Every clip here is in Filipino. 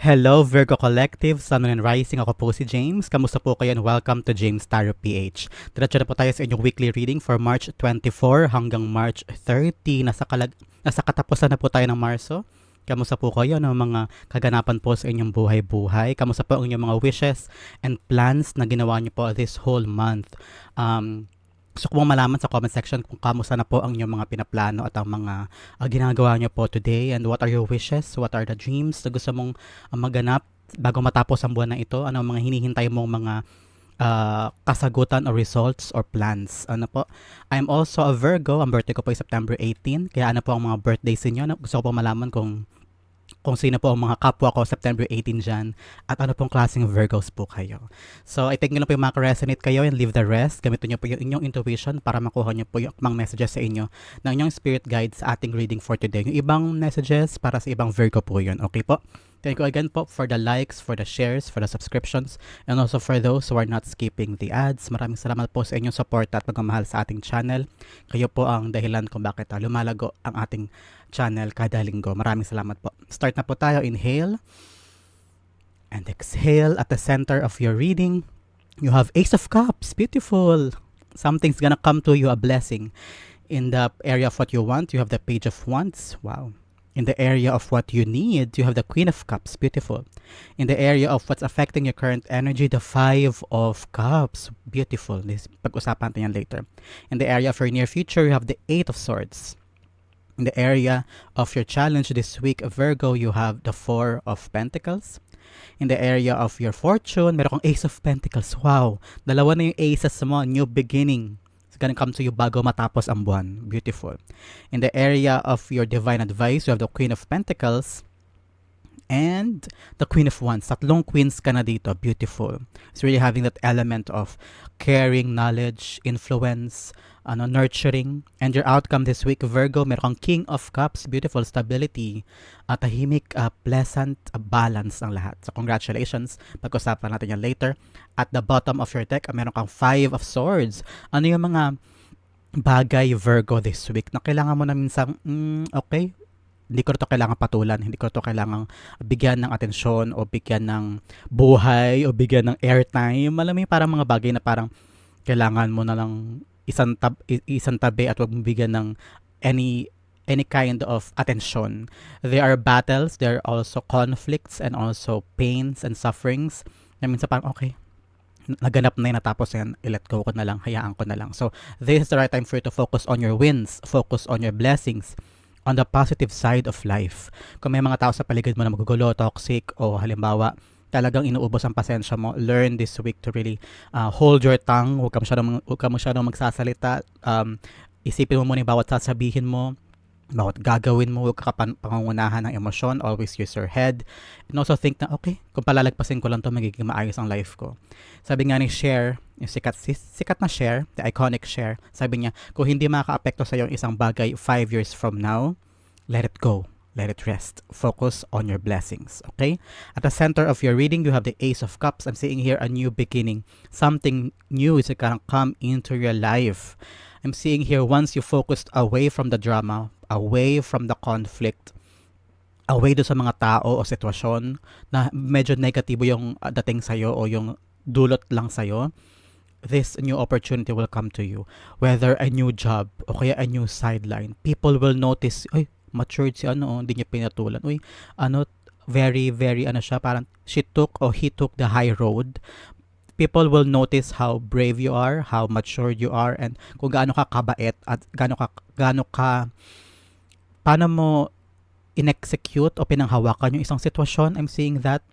Hello Virgo Collective, Sun and Rising. Ako po si James. Kamusta po kayo and welcome to James Tarot PH. Diretso na po tayo sa inyong weekly reading for March 24 hanggang March 30. Nasa, kalag nasa katapusan na po tayo ng Marso. Kamusta po kayo ng mga kaganapan po sa inyong buhay-buhay? Kamusta po ang inyong mga wishes and plans na ginawa niyo po this whole month? Um, Gusto ko malaman sa comment section kung kamusta na po ang inyong mga pinaplano at ang mga uh, ginagawa niyo po today and what are your wishes, what are the dreams na gusto mong uh, maganap bago matapos ang buwan na ito, ano ang mga hinihintay mong mga uh, kasagutan or results or plans. Ano po? I'm also a Virgo. Ang birthday ko po ay September 18. Kaya ano po ang mga birthdays ninyo? Gusto ko po malaman kung kung sino po ang mga kapwa ko September 18 dyan at ano pong klaseng Virgos po kayo. So, I think nyo lang po yung makaresonate kayo and leave the rest. Gamitin nyo po yung inyong intuition para makuha nyo po yung mga messages sa inyo ng inyong spirit guide sa ating reading for today. Yung ibang messages para sa ibang Virgo po yun. Okay po? Thank you again po for the likes, for the shares, for the subscriptions, and also for those who are not skipping the ads. Maraming salamat po sa inyong support at pagmamahal sa ating channel. Kayo po ang dahilan kung bakit uh, lumalago ang ating channel kada linggo. Maraming salamat po. Start na po tayo. Inhale. And exhale at the center of your reading. You have Ace of Cups. Beautiful. Something's gonna come to you, a blessing. In the area of what you want, you have the Page of Wands. Wow. In the area of what you need, you have the Queen of Cups. Beautiful. In the area of what's affecting your current energy, the Five of Cups. Beautiful. This, pag-usapan natin later. In the area of your near future, you have the Eight of Swords. In the area of your challenge this week, Virgo, you have the Four of Pentacles. In the area of your fortune, meron kang Ace of Pentacles. Wow! Dalawa na yung aces mo. New beginning. Gonna come to you bago matapos ang buwan. Beautiful. In the area of your divine advice, you have the Queen of Pentacles and the Queen of Wands. Tatlong queens ka na dito. Beautiful. It's really having that element of caring, knowledge, influence, ano, nurturing. And your outcome this week, Virgo, meron kang King of Cups, beautiful stability, at tahimik, uh, pleasant, uh, balance ng lahat. So congratulations. Pag-usapan natin yan later. At the bottom of your deck, uh, meron kang Five of Swords. Ano yung mga bagay Virgo this week na kailangan mo na minsan, mm, okay, hindi ko to kailangan patulan, hindi ko to kailangan bigyan ng atensyon o bigyan ng buhay o bigyan ng airtime. Alam mo parang mga bagay na parang kailangan mo na lang isang, tab, isang tabi at wag bigyan ng any any kind of attention. There are battles, there are also conflicts and also pains and sufferings na minsan parang okay, naganap na yun, natapos yan, i-let go ko na lang, hayaan ko na lang. So, this is the right time for you to focus on your wins, focus on your blessings, on the positive side of life. Kung may mga tao sa paligid mo na magugulo, toxic, o halimbawa, talagang inuubos ang pasensya mo, learn this week to really uh, hold your tongue. Huwag ka masyadong, huwag ka masyadong magsasalita. Um, isipin mo muna yung bawat sasabihin mo, bawat gagawin mo, huwag ka pangungunahan ng emosyon, always use your head. And also think na, okay, kung palalagpasin ko lang to magiging maayos ang life ko. Sabi nga ni Cher, yung sikat, sikat na Cher, the iconic Cher, sabi niya, kung hindi makaka-apekto sa yung isang bagay 5 years from now, let it go. Let it rest. Focus on your blessings. Okay? At the center of your reading, you have the Ace of Cups. I'm seeing here a new beginning. Something new is going to come into your life. I'm seeing here once you focused away from the drama, away from the conflict, away do sa mga tao o sitwasyon na medyo negatibo yung uh, dating sa'yo o yung dulot lang sa'yo, this new opportunity will come to you. Whether a new job o kaya a new sideline, people will notice, ay, matured si ano, oh, hindi niya pinatulan. Uy, ano, very, very, ano siya, parang she took or he took the high road. People will notice how brave you are, how matured you are, and kung gaano ka kabait at gaano ka, gaano ka, paano mo in-execute o pinanghawakan yung isang sitwasyon. I'm seeing that.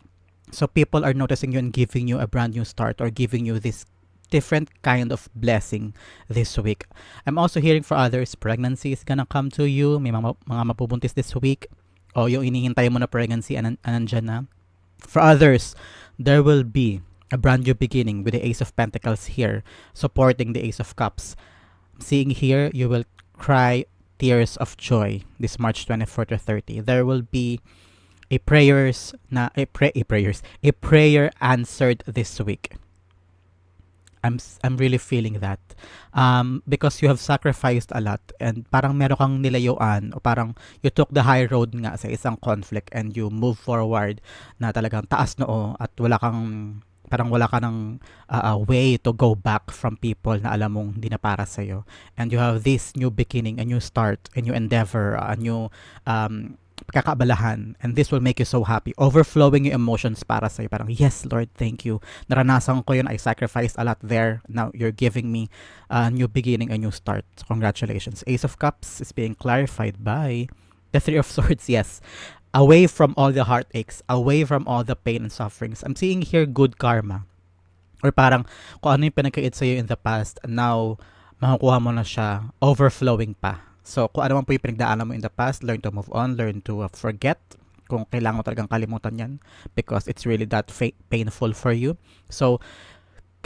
So people are noticing you and giving you a brand new start or giving you this different kind of blessing this week. I'm also hearing for others, pregnancy is gonna come to you. May mga, mga mapubuntis this week. O yung inihintay mo na pregnancy, anan, anandyan na. For others, there will be a brand new beginning with the Ace of Pentacles here, supporting the Ace of Cups. Seeing here, you will cry tears of joy this March 24 to 30. There will be a prayers na a, pray, a prayers a prayer answered this week I'm I'm really feeling that. Um, because you have sacrificed a lot and parang meron kang nilayuan o parang you took the high road nga sa isang conflict and you move forward na talagang taas noo at wala kang parang wala ka ng uh, way to go back from people na alam mong hindi na para sa'yo. And you have this new beginning, a new start, a new endeavor, a new um, pagkakaabalahan. And this will make you so happy. Overflowing yung emotions para sa'yo. Parang yes Lord thank you. Naranasan ko yun. I sacrificed a lot there. Now you're giving me a new beginning a new start. Congratulations. Ace of Cups is being clarified by the Three of Swords. Yes. Away from all the heartaches away from all the pain and sufferings. I'm seeing here good karma. Or parang kung ano yung pinagkait sa'yo in the past now makukuha mo na siya. Overflowing pa So, kung ano man po yung pinagdaanan mo in the past, learn to move on, learn to uh, forget kung kailangan mo talagang kalimutan yan because it's really that fa- painful for you. So,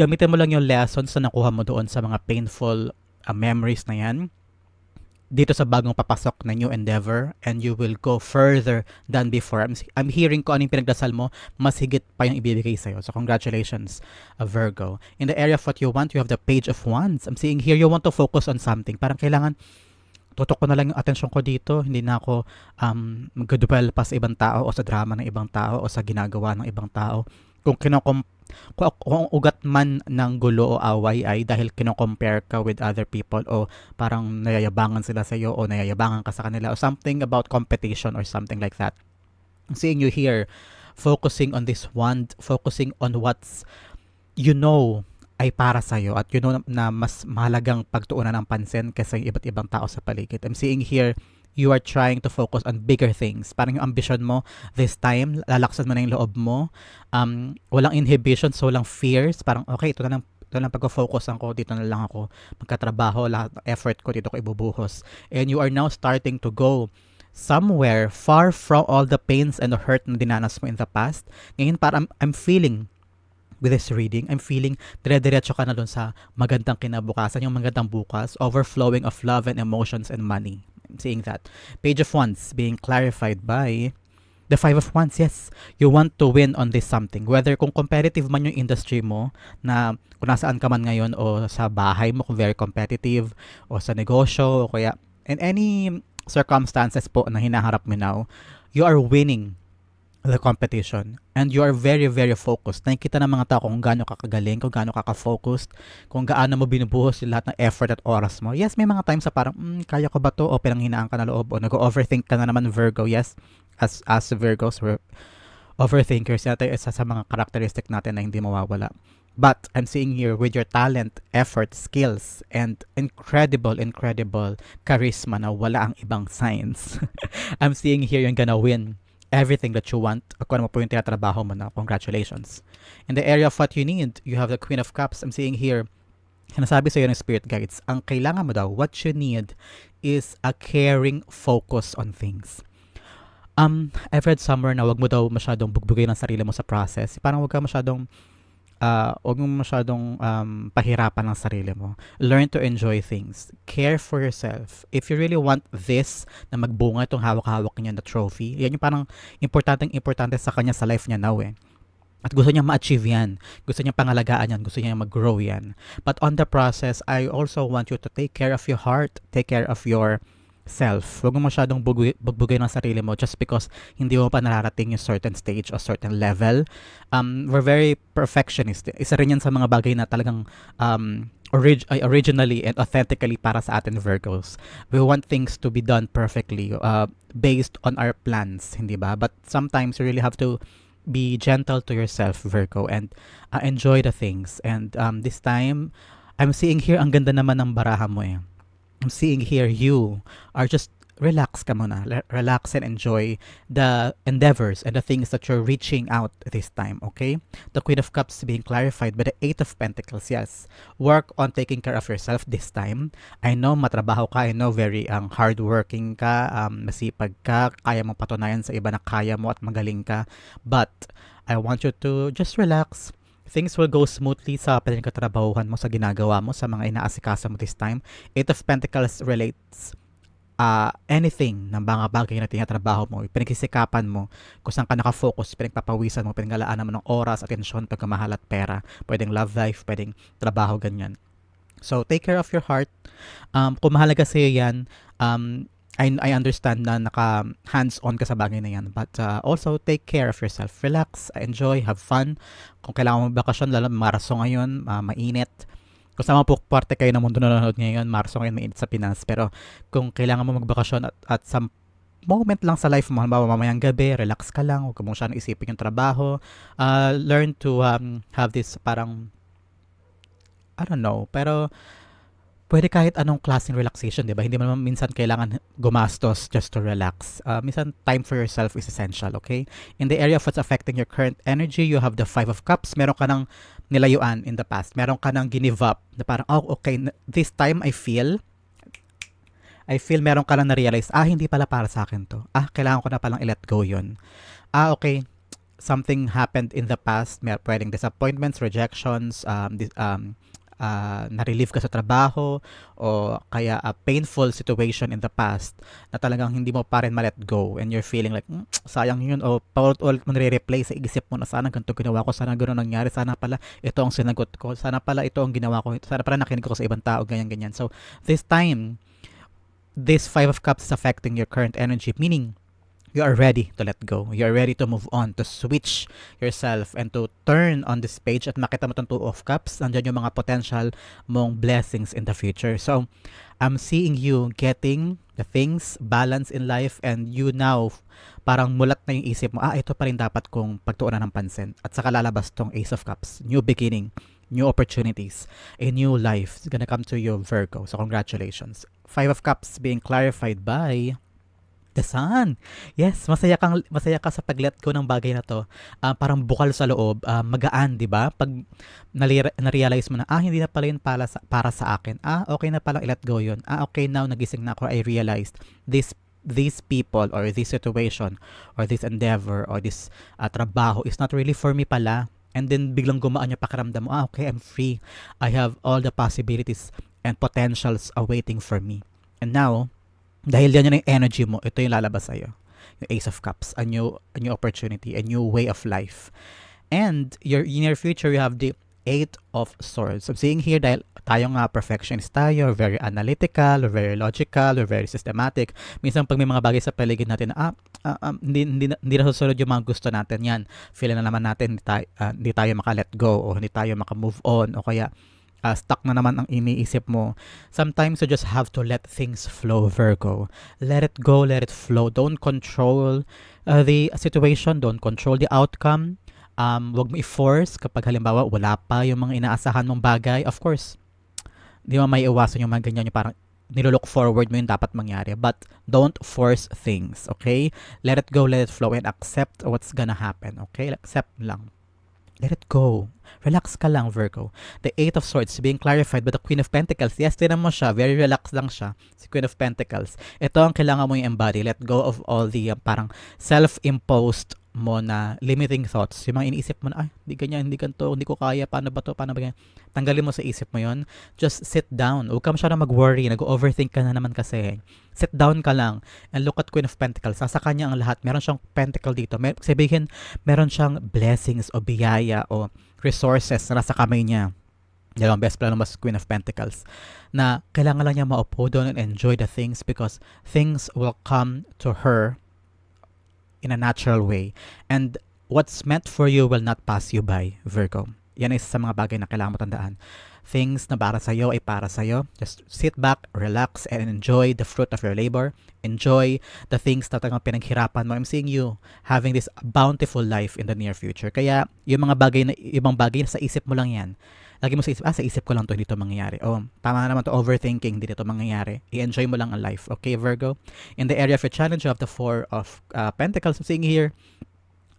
gamitin mo lang yung lessons na nakuha mo doon sa mga painful uh, memories na yan dito sa bagong papasok na new endeavor and you will go further than before. I'm, I'm hearing ko ano yung pinagdasal mo, mas higit pa yung ibibigay sa'yo. So congratulations, uh, Virgo. In the area of what you want, you have the Page of Wands. I'm seeing here you want to focus on something. Parang kailangan tutok ko na lang yung atensyon ko dito. Hindi na ako um, mag-dwell pa sa ibang tao o sa drama ng ibang tao o sa ginagawa ng ibang tao. Kung kinokom kung ugat man ng gulo o away ay dahil kino-compare ka with other people o parang nayayabangan sila sa iyo o nayayabangan ka sa kanila o something about competition or something like that. Seeing you here, focusing on this one, focusing on what's you know ay para sa iyo at you know na, mas mahalagang pagtuunan ng pansin kaysa yung iba't ibang tao sa paligid. I'm seeing here you are trying to focus on bigger things. Parang yung ambition mo this time, lalaksan mo na yung loob mo. Um, walang inhibitions, walang fears. Parang okay, ito na lang ito na lang pagko-focus ko, dito na lang ako magkatrabaho, lahat ng effort ko dito ko ibubuhos. And you are now starting to go somewhere far from all the pains and the hurt na dinanas mo in the past. Ngayon parang I'm, I'm feeling with this reading, I'm feeling dire-diretso ka na dun sa magandang kinabukasan, yung magandang bukas, overflowing of love and emotions and money. I'm seeing that. Page of Wands being clarified by the Five of Wands, yes. You want to win on this something. Whether kung competitive man yung industry mo, na kung nasaan ka man ngayon o sa bahay mo, kung very competitive, o sa negosyo, o kaya in any circumstances po na hinaharap mo now, you are winning the competition. And you are very very focused. Nakikita ng mga tao kung gaano ka kagaling kung gaano ka ka-focused kung gaano mo binubuhos yung lahat ng effort at oras mo. Yes may mga times sa parang mm, kaya ko ba to? O pinanghinaan ka na loob o nag-overthink ka na naman Virgo. Yes as as Virgos we're overthinkers. Yata isa sa mga characteristic natin na hindi mawawala. But I'm seeing here with your talent, effort, skills, and incredible, incredible charisma na wala ang ibang signs. I'm seeing here you're gonna win everything that you want. Kung ano po yung tinatrabaho mo na, congratulations. In the area of what you need, you have the Queen of Cups. I'm seeing here, sinasabi sa iyo ng Spirit Guides, ang kailangan mo daw, what you need is a caring focus on things. Um, I've read somewhere na wag mo daw masyadong bugbugay ng sarili mo sa process. Parang wag ka masyadong uh, huwag mo masyadong um, pahirapan ng sarili mo. Learn to enjoy things. Care for yourself. If you really want this na magbunga itong hawak-hawak niya na trophy, yan yung parang importanteng importante sa kanya sa life niya now eh. At gusto niya ma-achieve yan. Gusto niya pangalagaan yan. Gusto niya mag-grow yan. But on the process, I also want you to take care of your heart. Take care of your self. Huwag mo masyadong bugbugay, bugbugay ng sarili mo just because hindi mo pa nararating yung certain stage or certain level. Um, we're very perfectionist. Isa rin yan sa mga bagay na talagang um, orig- originally and authentically para sa atin Virgos. We want things to be done perfectly uh, based on our plans, hindi ba? But sometimes you really have to be gentle to yourself, Virgo, and uh, enjoy the things. And um, this time, I'm seeing here, ang ganda naman ng baraha mo eh. I'm seeing here, you are just relax ka muna. Relax and enjoy the endeavors and the things that you're reaching out this time, okay? The Queen of Cups being clarified by the Eight of Pentacles, yes. Work on taking care of yourself this time. I know matrabaho ka, I know very um, hardworking ka, um, masipag ka, kaya mo patunayan sa iba na kaya mo at magaling ka. But I want you to just relax, things will go smoothly sa pinagkatrabahuhan mo sa ginagawa mo sa mga inaasikaso mo this time. Eight of Pentacles relates ah, anything ng mga bagay na tinatrabaho mo, pinagsisikapan mo, kung saan ka nakafocus, pinagpapawisan mo, pinaglalaanan mo ng oras, atensyon, pagkamahal at pera. Pwedeng love life, pwedeng trabaho, ganyan. So, take care of your heart. Um, kung mahalaga sa'yo yan, um, I, I understand na naka hands-on ka sa bagay na yan. But uh, also, take care of yourself. Relax, enjoy, have fun. Kung kailangan mo bakasyon, lalo maraso ngayon, uh, mainit. Kung saan po parte kayo ng mundo na nanonood ngayon, maraso ngayon, mainit sa Pinas. Pero kung kailangan mo magbakasyon at, at some moment lang sa life mo, halimbawa mamayang gabi, relax ka lang, huwag mo siya isipin yung trabaho. Uh, learn to um, have this parang I don't know, pero pwede kahit anong klaseng relaxation, di ba? Hindi mo naman minsan kailangan gumastos just to relax. Uh, minsan, time for yourself is essential, okay? In the area of what's affecting your current energy, you have the Five of Cups. Meron ka ng nilayuan in the past. Meron ka ng give up na parang, oh, okay, this time I feel, I feel meron ka lang na-realize, ah, hindi pala para sa akin to. Ah, kailangan ko na palang i-let go yun. Ah, okay, something happened in the past, may pwedeng disappointments, rejections, um, um, uh, na-relieve ka sa trabaho o kaya a painful situation in the past na talagang hindi mo pa rin ma-let go and you're feeling like, mm, sayang yun o paulit-ulit mo nare-replay sa isip mo na sana ganito ginawa ko, sana gano'n nangyari, sana pala ito ang sinagot ko, sana pala ito ang ginawa ko, sana pala nakinig ko sa ibang tao, ganyan-ganyan. So, this time, this Five of Cups is affecting your current energy, meaning you are ready to let go. You are ready to move on, to switch yourself and to turn on this page at makita mo itong two of cups. Nandiyan yung mga potential mong blessings in the future. So, I'm seeing you getting the things, balance in life and you now parang mulat na yung isip mo, ah, ito pa rin dapat kong pagtuunan ng pansin. At saka lalabas tong Ace of Cups. New beginning, new opportunities, a new life is gonna come to you, Virgo. So, congratulations. Five of Cups being clarified by The Sun. Yes, masaya kang masaya ka sa pag-let go ng bagay na to. Uh, parang bukal sa loob, uh, magaan, 'di ba? Pag na-realize mo na ah hindi na pala 'yun para sa para sa akin. Ah, okay na pala i-let go 'yun. Ah, okay now nagising na ako. I realized this these people or this situation or this endeavor or this uh, trabaho is not really for me pala. And then biglang gumaan yung pakiramdam mo, ah, okay, I'm free. I have all the possibilities and potentials awaiting for me. And now, dahil yan yung energy mo, ito yung lalabas sa'yo. Yung Ace of Cups, a new, a new opportunity, a new way of life. And your in your future, you have the Eight of Swords. So, seeing here, dahil tayo nga perfectionist tayo, very analytical, or very logical, or very systematic. Minsan pag may mga bagay sa paligid natin ah, ah um, hindi, hindi, hindi na susunod yung mga gusto natin yan. Feel na naman natin hindi tayo, uh, hindi tayo maka-let go, o hindi tayo maka-move on, o kaya uh, stuck na naman ang iniisip mo, sometimes you just have to let things flow, Virgo. Let it go, let it flow. Don't control uh, the situation, don't control the outcome. Um, wag mo i-force kapag halimbawa wala pa yung mga inaasahan mong bagay. Of course, di mo may iwasan yung mga ganyan, yung parang nilolook forward mo yung dapat mangyari. But don't force things, okay? Let it go, let it flow, and accept what's gonna happen, okay? Accept lang. Let it go. Relax ka lang, Virgo. The Eight of Swords being clarified by the Queen of Pentacles. Yes, tinan mo siya. Very relaxed lang siya. Si Queen of Pentacles. Ito ang kailangan mo yung embody. Let go of all the uh, parang self-imposed mo na limiting thoughts. Yung mga iniisip mo na, ay, hindi ganyan, hindi ganito, hindi ko kaya, paano ba to, paano ba ganyan. Tanggalin mo sa isip mo yon Just sit down. Huwag ka masyadong mag-worry. Nag-overthink ka na naman kasi. Sit down ka lang and look at Queen of Pentacles. Sa kanya ang lahat. Meron siyang pentacle dito. Mer- sabihin, meron siyang blessings o biyaya o resources na nasa kamay niya. Dalawang best plano mas Queen of Pentacles na kailangan lang niya maupo doon and enjoy the things because things will come to her in a natural way. And what's meant for you will not pass you by, Virgo. Yan isa sa mga bagay na kailangan mo tandaan. Things na para sa'yo ay para sa'yo. Just sit back, relax, and enjoy the fruit of your labor. Enjoy the things na talagang pinaghirapan mo. I'm seeing you having this bountiful life in the near future. Kaya yung mga bagay na, ibang bagay na sa isip mo lang yan. Lagi mo sa isip, ah, sa isip ko lang to, hindi to mangyayari. Oh, tama naman to, overthinking, hindi to mangyayari. I-enjoy mo lang ang life. Okay, Virgo? In the area of your challenge, you have the Four of uh, Pentacles. I'm seeing here,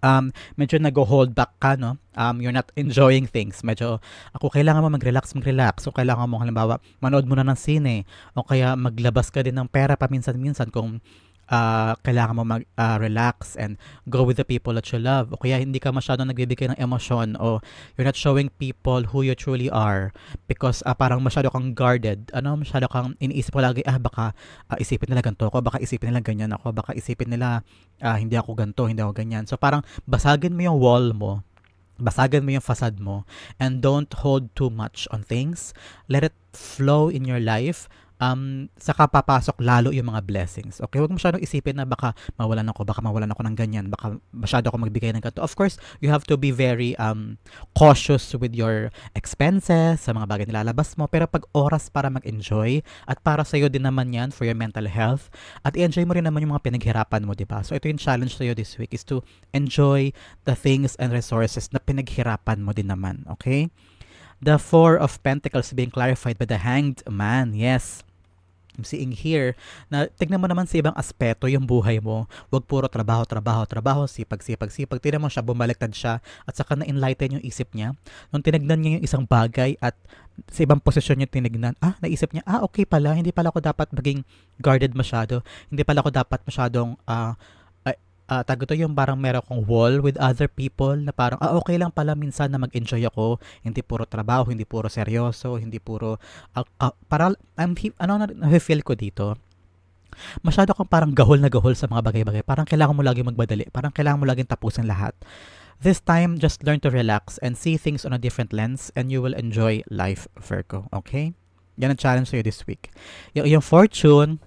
um, medyo nag-hold back ka, no? Um, you're not enjoying things. Medyo, ako, kailangan mo mag-relax, mag-relax. So, kailangan mo, halimbawa, manood mo na ng sine. O kaya, maglabas ka din ng pera paminsan-minsan kung ah, kailangan mo mag-relax and go with the people that you love. O kaya hindi ka masyadong nagbibigay ng emosyon o you're not showing people who you truly are because ah, parang masyado kang guarded. Ano, masyado kang iniisip mo lagi, ah, baka ah, isipin nila ganito ako, baka isipin nila ganyan ako, baka isipin nila ah, hindi ako ganito, hindi ako ganyan. So parang basagin mo yung wall mo basagin mo yung facade mo and don't hold too much on things. Let it flow in your life um, saka papasok lalo yung mga blessings. Okay, huwag masyadong isipin na baka mawalan ako, baka mawalan ako ng ganyan, baka masyado ako magbigay ng ganito. Of course, you have to be very um, cautious with your expenses, sa mga bagay nilalabas mo, pero pag oras para mag-enjoy, at para sa'yo din naman yan for your mental health, at i-enjoy mo rin naman yung mga pinaghirapan mo, di ba? So ito yung challenge sa'yo this week is to enjoy the things and resources na pinaghirapan mo din naman, okay? The Four of Pentacles being clarified by the Hanged Man. Yes, I'm seeing here na tignan mo naman sa ibang aspeto yung buhay mo. Huwag puro trabaho, trabaho, trabaho, sipag, sipag, sipag. Tignan mo siya, bumaliktad siya at saka na-enlighten yung isip niya. Nung tinignan niya yung isang bagay at sa ibang posisyon niya tinignan, ah, naisip niya, ah, okay pala, hindi pala ako dapat maging guarded masyado. Hindi pala ako dapat masyadong uh, uh, tag ito yung parang meron akong wall with other people na parang ah, okay lang pala minsan na mag-enjoy ako hindi puro trabaho hindi puro seryoso hindi puro uh, uh, para I'm, ano na, feel ko dito masyado kang parang gahol na gahol sa mga bagay-bagay parang kailangan mo lagi magbadali parang kailangan mo laging tapusin lahat This time, just learn to relax and see things on a different lens and you will enjoy life, Virgo. Okay? Yan ang challenge sa'yo this week. Y- yung fortune,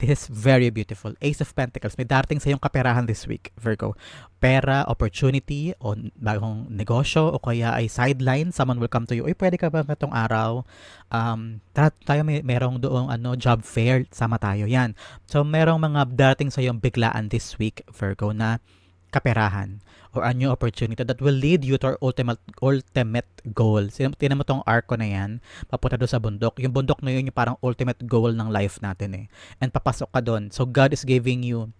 This is very beautiful. Ace of Pentacles. May darating sa iyong kaperahan this week, Virgo. Pera, opportunity, o bagong negosyo, o kaya ay sideline. Someone will come to you. Uy, pwede ka ba itong araw? Um, tayo may merong doong ano, job fair. Sama tayo. Yan. So, merong mga darating sa iyong biglaan this week, Virgo, na kaperahan or a new opportunity that will lead you to our ultimate ultimate goal. Tinan mo tong arco na yan, papunta doon sa bundok. Yung bundok na yun yung parang ultimate goal ng life natin eh. And papasok ka doon. So God is giving you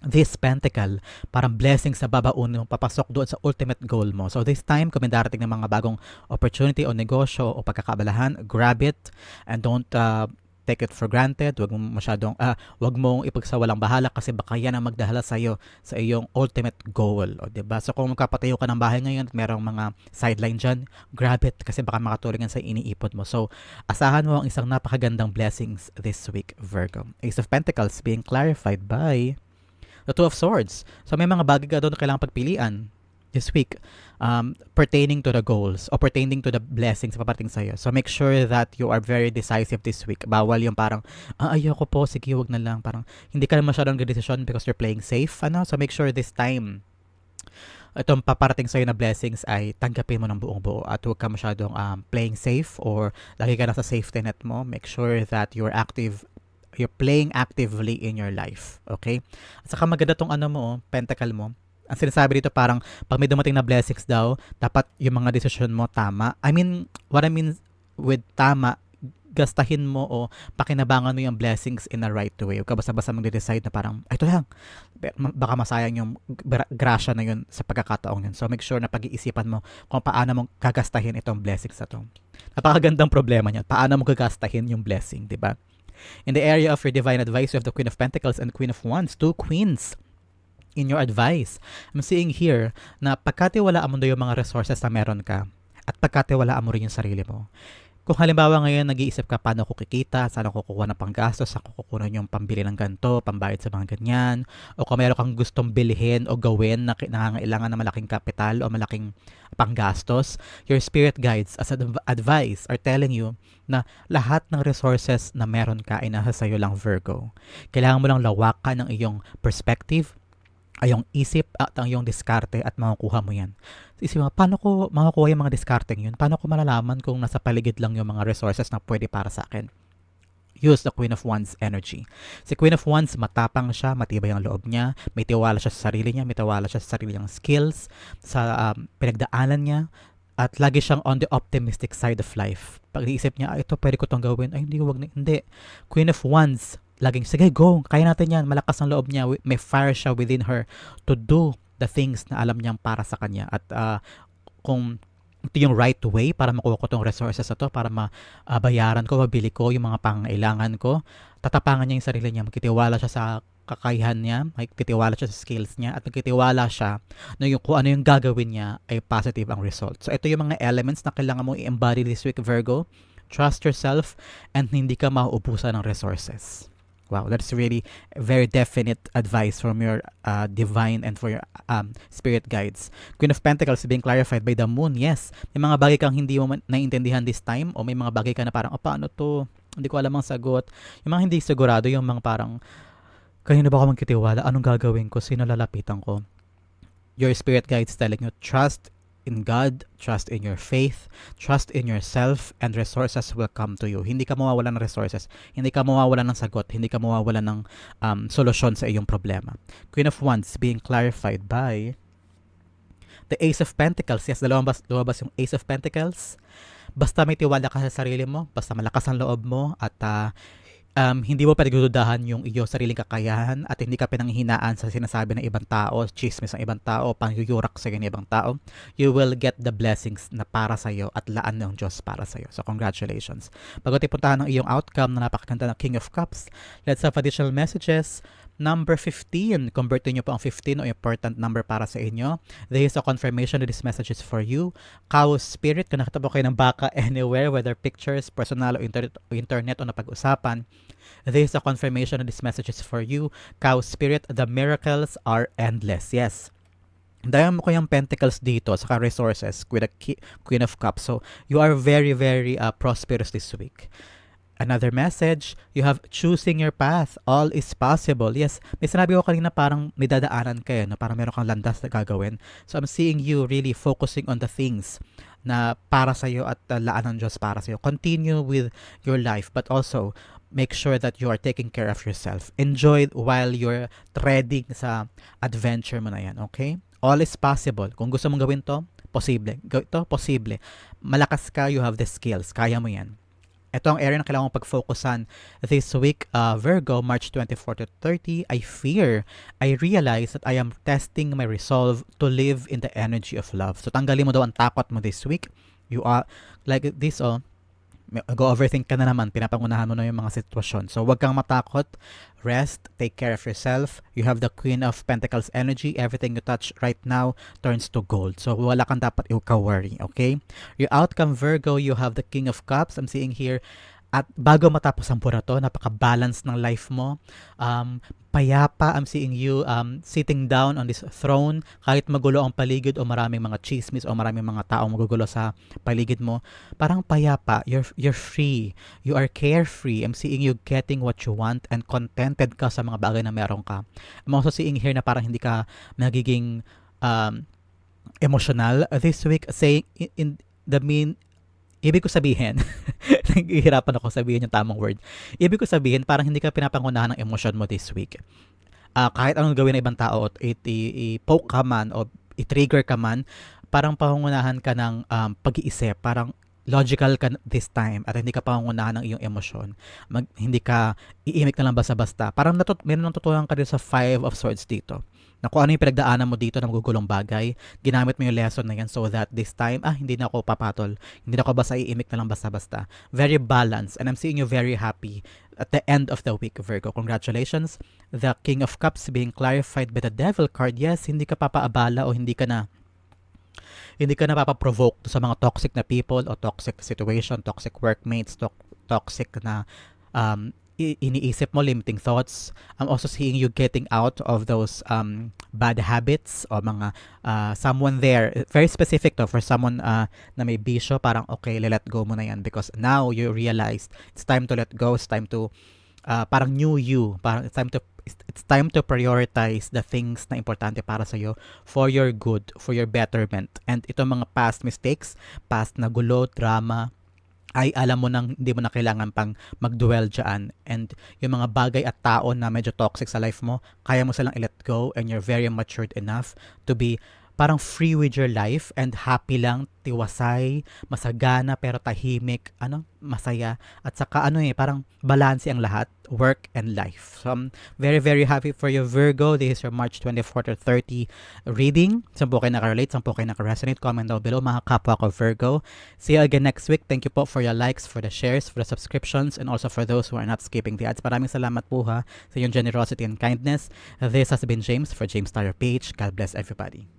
this pentacle, parang blessing sa babaon yung papasok doon sa ultimate goal mo. So this time, kung may darating ng mga bagong opportunity o negosyo o pagkakabalahan, grab it and don't uh, take it for granted, wag mong masyadong ah, wag mong ipagsawalang bahala kasi baka yan ang magdahala sa iyo sa iyong ultimate goal, o 'di ba? So kung magkapatayo ka ng bahay ngayon at merong mga sideline diyan, grab it kasi baka makatulong yan sa iniipon mo. So asahan mo ang isang napakagandang blessings this week, Virgo. Ace of Pentacles being clarified by the Two of Swords. So may mga bagay ka doon na kailangan pagpilian this week um, pertaining to the goals or pertaining to the blessings na paparating sa'yo. So make sure that you are very decisive this week. Bawal yung parang, ah, ayoko po, sige, wag na lang. Parang hindi ka na masyadong decision because you're playing safe. Ano? So make sure this time itong paparating sa'yo na blessings ay tanggapin mo ng buong buo at huwag ka masyadong um, playing safe or lagi ka nasa safety net mo. Make sure that you're active you're playing actively in your life. Okay? At saka maganda tong ano mo, pentacle mo ang sinasabi dito parang pag may dumating na blessings daw, dapat yung mga decision mo tama. I mean, what I mean with tama, gastahin mo o pakinabangan mo yung blessings in a right way. Huwag ka basta-basta mag-decide na parang, ito lang. Baka masayang yung grasya na yun sa pagkakataong yun. So, make sure na pag-iisipan mo kung paano mo gagastahin itong blessings na to. Napakagandang problema niya. Paano mo gagastahin yung blessing, di ba? In the area of your divine advice, you have the Queen of Pentacles and Queen of Wands, two queens in your advice. I'm seeing here na pagkatiwalaan mo daw yung mga resources na meron ka at pagkatiwalaan mo rin yung sarili mo. Kung halimbawa ngayon nag-iisip ka paano ko kikita, saan ako kukuha ng panggastos, saan ko kukuha yung pambili ng ganto, pambayad sa mga ganyan, o kung meron kang gustong bilhin o gawin na nangangailangan ng malaking kapital o malaking panggastos, your spirit guides as advice are telling you na lahat ng resources na meron ka ay nasa sayo lang Virgo. Kailangan mo lang lawakan ng iyong perspective, ay yung isip at ang iyong diskarte at makukuha mo yan. Isip mo, paano ko makukuha yung mga diskarte yun? Paano ko malalaman kung nasa paligid lang yung mga resources na pwede para sa akin? Use the Queen of Wands energy. Si Queen of Wands, matapang siya, matibay ang loob niya, may tiwala siya sa sarili niya, may tiwala siya sa sarili niyang skills, sa um, pinagdaanan niya, at lagi siyang on the optimistic side of life. Pag iisip niya, ah, ito pwede ko tong gawin, ay hindi, wag na, hindi. Queen of Wands, laging, sige, go, kaya natin yan. Malakas ang loob niya. May fire siya within her to do the things na alam niyang para sa kanya. At uh, kung ito yung right way para makuha ko tong resources na to, para mabayaran ko, mabili ko yung mga pangailangan ko, tatapangan niya yung sarili niya, magkitiwala siya sa kakayahan niya, magtitiwala siya sa skills niya, at magtitiwala siya na yung kung ano yung gagawin niya ay positive ang result. So ito yung mga elements na kailangan mo i-embody this week, Virgo. Trust yourself and hindi ka mauubusan ng resources. Wow, that's really very definite advice from your uh, divine and for your um, spirit guides. Queen of Pentacles being clarified by the moon. Yes, may mga bagay kang hindi mo naiintindihan this time o may mga bagay ka na parang, oh, paano to? Hindi ko alam ang sagot. Yung mga hindi sigurado, yung mga parang, kanino ba ako magkitiwala? Anong gagawin ko? Sino lalapitan ko? Your spirit guides telling you, trust in God, trust in your faith, trust in yourself, and resources will come to you. Hindi ka mawawalan ng resources, hindi ka mawawalan ng sagot, hindi ka mawawalan ng um, solusyon sa iyong problema. Queen of Wands being clarified by the Ace of Pentacles. Yes, lumabas, lumabas yung Ace of Pentacles. Basta may tiwala ka sa sarili mo, basta malakas ang loob mo, at uh, um, hindi mo pinagdududahan yung iyong sariling kakayahan at hindi ka pinanghihinaan sa sinasabi ng ibang tao, chismis ng ibang tao, pangyuyurak sa ng ibang tao, you will get the blessings na para sa iyo at laan ng Diyos para sa iyo. So congratulations. Pagod ipuntahan ng iyong outcome na napakaganda ng King of Cups, let's have additional messages. Number 15, convertin nyo po ang 15 o important number para sa inyo. There is a confirmation that this message is for you. Cow Spirit, kung nakita po kayo ng baka anywhere, whether pictures, personal o internet, o internet o napag-usapan, there is a confirmation that this message is for you. Cow Spirit, the miracles are endless. Yes. Dahil mo ko yung pentacles dito, saka resources with a Queen of Cups. So, you are very, very uh, prosperous this week. Another message, you have choosing your path. All is possible. Yes, may sinabi ko kanina parang may dadaanan kayo, no? parang meron kang landas na gagawin. So I'm seeing you really focusing on the things na para sa iyo at uh, laan ng Diyos para sa iyo. Continue with your life but also make sure that you are taking care of yourself. Enjoy while you're treading sa adventure mo na yan, okay? All is possible. Kung gusto mong gawin to, posible. Gawin to, posible. Malakas ka, you have the skills. Kaya mo yan. Ito ang area na kailangan mong pag-focusan this week, uh, Virgo, March 24 to 30. I fear, I realize that I am testing my resolve to live in the energy of love. So tanggalin mo daw ang takot mo this week. You are, like this, oh, go overthink ka na naman, pinapangunahan mo na yung mga sitwasyon. So, wag kang matakot. Rest, take care of yourself. You have the Queen of Pentacles energy. Everything you touch right now turns to gold. So, wala kang dapat i-worry, okay? Your outcome, Virgo, you have the King of Cups. I'm seeing here, at bago matapos ang pura to, napaka-balance ng life mo. Um, payapa, I'm seeing you um, sitting down on this throne. Kahit magulo ang paligid o maraming mga chismis o maraming mga tao magugulo sa paligid mo, parang payapa. You're, you're free. You are carefree. I'm seeing you getting what you want and contented ka sa mga bagay na meron ka. I'm also seeing here na parang hindi ka magiging um, emotional this week saying in, in the mean Ibig ko sabihin, nagihirapan ako sabihin yung tamang word. Ibig ko sabihin, parang hindi ka pinapangunahan ng emotion mo this week. Uh, kahit anong gawin ng ibang tao, i-poke ka man o i-trigger ka man, parang pangungunahan ka ng um, pag-iisip, parang logical ka this time at hindi ka pangungunahan ng iyong emosyon. Mag, hindi ka iimik na lang basta-basta. Parang natut meron nang tutunan ka din sa Five of Swords dito na kung ano yung pinagdaanan mo dito na magugulong bagay, ginamit mo yung lesson na yan so that this time, ah, hindi na ako papatol. Hindi na ako basta iimik na lang basta-basta. Very balanced and I'm seeing you very happy at the end of the week, Virgo. Congratulations. The King of Cups being clarified by the Devil card. Yes, hindi ka papaabala o hindi ka na hindi ka na papaprovoke sa mga toxic na people o toxic situation, toxic workmates, to- toxic na um, iniisip mo, limiting thoughts. I'm also seeing you getting out of those um, bad habits o mga uh, someone there. Very specific to for someone uh, na may bisyo, parang okay, let go mo na yan because now you realize it's time to let go, it's time to uh, parang new you, parang it's time to it's time to prioritize the things na importante para sa iyo for your good, for your betterment. And itong mga past mistakes, past na gulo, drama, ay alam mo nang hindi mo na kailangan pang mag-dwell dyan. And yung mga bagay at tao na medyo toxic sa life mo, kaya mo silang i-let go and you're very matured enough to be parang free with your life and happy lang, tiwasay, masagana pero tahimik, ano, masaya. At saka ano eh, parang balance ang lahat, work and life. So I'm very very happy for you Virgo. This is your March 24 to 30 reading. Saan po kayo nakarelate, saan po kayo nakaresonate, comment down below mga kapwa ko Virgo. See you again next week. Thank you po for your likes, for the shares, for the subscriptions, and also for those who are not skipping the ads. Maraming salamat po ha sa iyong generosity and kindness. This has been James for James Tyler Page. God bless everybody.